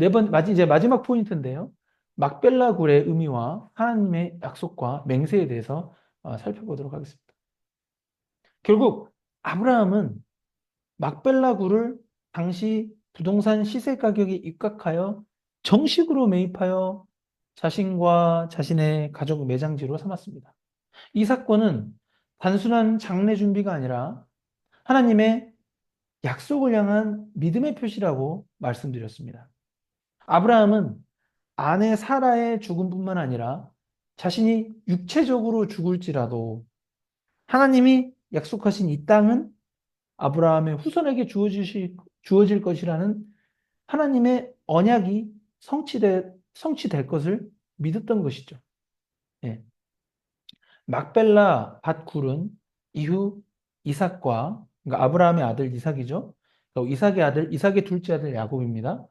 네 번, 이제 마지막 포인트인데요. 막벨라 굴의 의미와 하나님의 약속과 맹세에 대해서 어, 살펴보도록 하겠습니다. 결국 아브라함은 막벨라 굴을 당시 부동산 시세 가격에 입각하여 정식으로 매입하여 자신과 자신의 가족 매장지로 삼았습니다. 이 사건은 단순한 장례 준비가 아니라 하나님의 약속을 향한 믿음의 표시라고 말씀드렸습니다. 아브라함은 아내 사라의 죽음뿐만 아니라 자신이 육체적으로 죽을지라도 하나님이 약속하신 이 땅은 아브라함의 후손에게 주어질, 주어질 것이라는 하나님의 언약이 성취될, 성취될 것을 믿었던 것이죠. 예. 막벨라 밭굴은 이후 이삭과 그러니까 아브라함의 아들 이삭이죠. 그러니까 이삭의 아들 이삭의 둘째 아들 야곱입니다.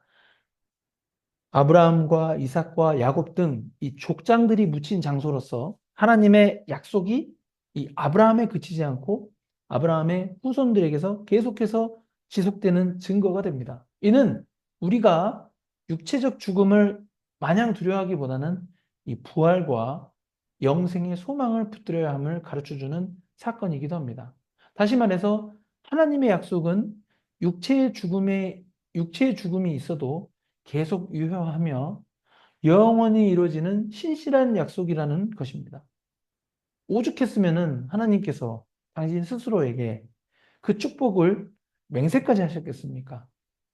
아브라함과 이삭과 야곱 등 이 족장들이 묻힌 장소로서 하나님의 약속이 이 아브라함에 그치지 않고 아브라함의 후손들에게서 계속해서 지속되는 증거가 됩니다. 이는 우리가 육체적 죽음을 마냥 두려워하기보다는 이 부활과 영생의 소망을 붙들어야 함을 가르쳐 주는 사건이기도 합니다. 다시 말해서 하나님의 약속은 육체의 죽음에 육체의 죽음이 있어도 계속 유효하며 영원히 이루어지는 신실한 약속이라는 것입니다. 오죽했으면은 하나님께서 당신 스스로에게 그 축복을 맹세까지 하셨겠습니까?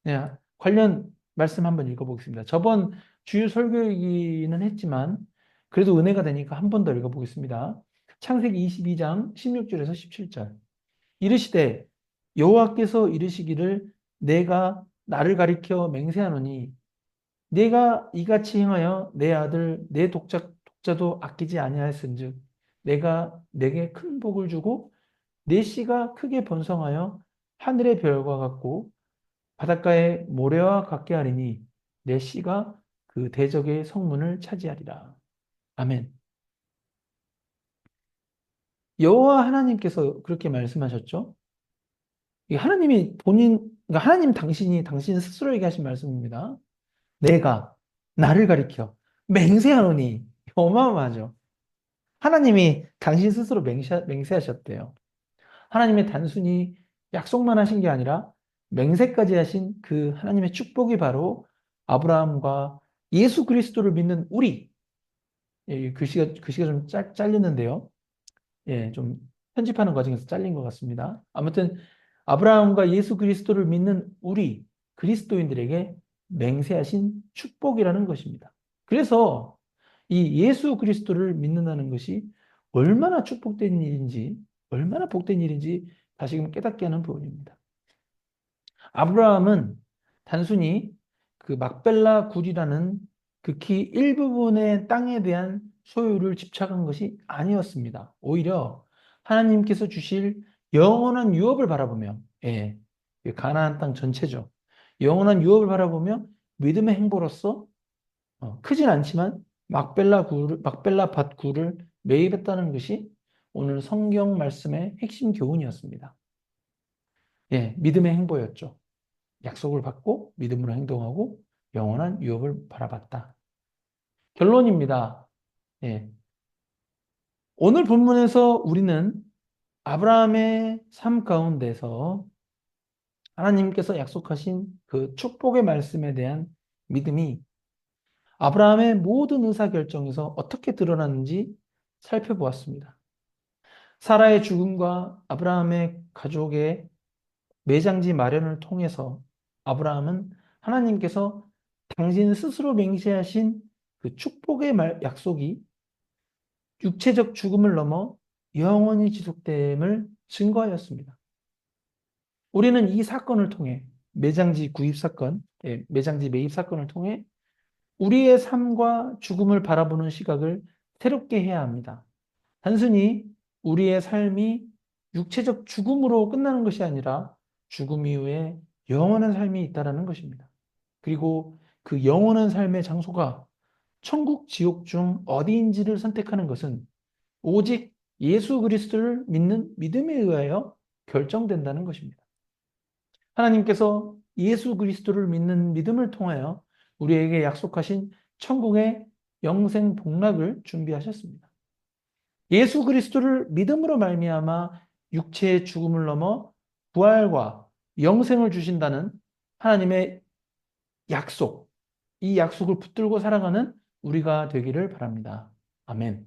네, 관련 말씀 한번 읽어보겠습니다. 저번 주일 설교이기는 했지만 그래도 은혜가 되니까 한 번 더 읽어보겠습니다. 창세기 22장 16절에서 17절. 이르시되 여호와께서 이르시기를 내가 나를 가리켜 맹세하노니 내가 이같이 행하여 내 아들 내 독자, 독자도 아끼지 아니하였은즉 내가 내게 큰 복을 주고 내 씨가 크게 번성하여 하늘의 별과 같고 바닷가의 모래와 같게 하리니 내 씨가 그 대적의 성문을 차지하리라. 아멘. 여호와 하나님께서 그렇게 말씀하셨죠. 하나님이 본인, 그러니까 하나님 당신이 당신 스스로에게 하신 말씀입니다. 내가 나를 가리켜 맹세하노니 어마어마하죠. 하나님이 당신 스스로 맹세, 맹세하셨대요. 하나님의 단순히 약속만 하신 게 아니라 맹세까지 하신 그 하나님의 축복이 바로 아브라함과 예수 그리스도를 믿는 우리. 예, 글씨가, 글씨가 좀 짤, 잘렸는데요. 예, 좀 편집하는 과정에서 잘린 것 같습니다. 아무튼 아브라함과 예수 그리스도를 믿는 우리 그리스도인들에게 맹세하신 축복이라는 것입니다. 그래서 이 예수 그리스도를 믿는다는 것이 얼마나 축복된 일인지, 얼마나 복된 일인지 다시금 깨닫게 하는 부분입니다. 아브라함은 단순히 그 막벨라 굴이라는 극히 일부분의 땅에 대한 소유를 집착한 것이 아니었습니다. 오히려 하나님께서 주실 영원한 유업을 바라보며, 예, 가나안 땅 전체죠. 영원한 유업을 바라보며 믿음의 행보로서 어, 크진 않지만 막벨라 굴, 막벨라 밭굴을 매입했다는 것이 오늘 성경 말씀의 핵심 교훈이었습니다. 예, 믿음의 행보였죠. 약속을 받고 믿음으로 행동하고 영원한 유업을 바라봤다. 결론입니다. 예. 오늘 본문에서 우리는 아브라함의 삶 가운데서 하나님께서 약속하신 그 축복의 말씀에 대한 믿음이 아브라함의 모든 의사결정에서 어떻게 드러났는지 살펴보았습니다. 사라의 죽음과 아브라함의 가족의 매장지 마련을 통해서 아브라함은 하나님께서 당신 스스로 맹세하신 그 축복의 말, 약속이 육체적 죽음을 넘어 영원히 지속됨을 증거하였습니다. 우리는 이 사건을 통해 매장지 구입 사건, 예, 매장지 매입 사건을 통해 우리의 삶과 죽음을 바라보는 시각을 새롭게 해야 합니다. 단순히 우리의 삶이 육체적 죽음으로 끝나는 것이 아니라 죽음 이후에 영원한 삶이 있다는 것입니다. 그리고 그 영원한 삶의 장소가 천국, 지옥 중 어디인지를 선택하는 것은 오직 예수 그리스도를 믿는 믿음에 의하여 결정된다는 것입니다. 하나님께서 예수 그리스도를 믿는 믿음을 통하여 우리에게 약속하신 천국의 영생 복락을 준비하셨습니다. 예수 그리스도를 믿음으로 말미암아 육체의 죽음을 넘어 부활과 영생을 주신다는 하나님의 약속, 이 약속을 붙들고 살아가는 우리가 되기를 바랍니다. 아멘.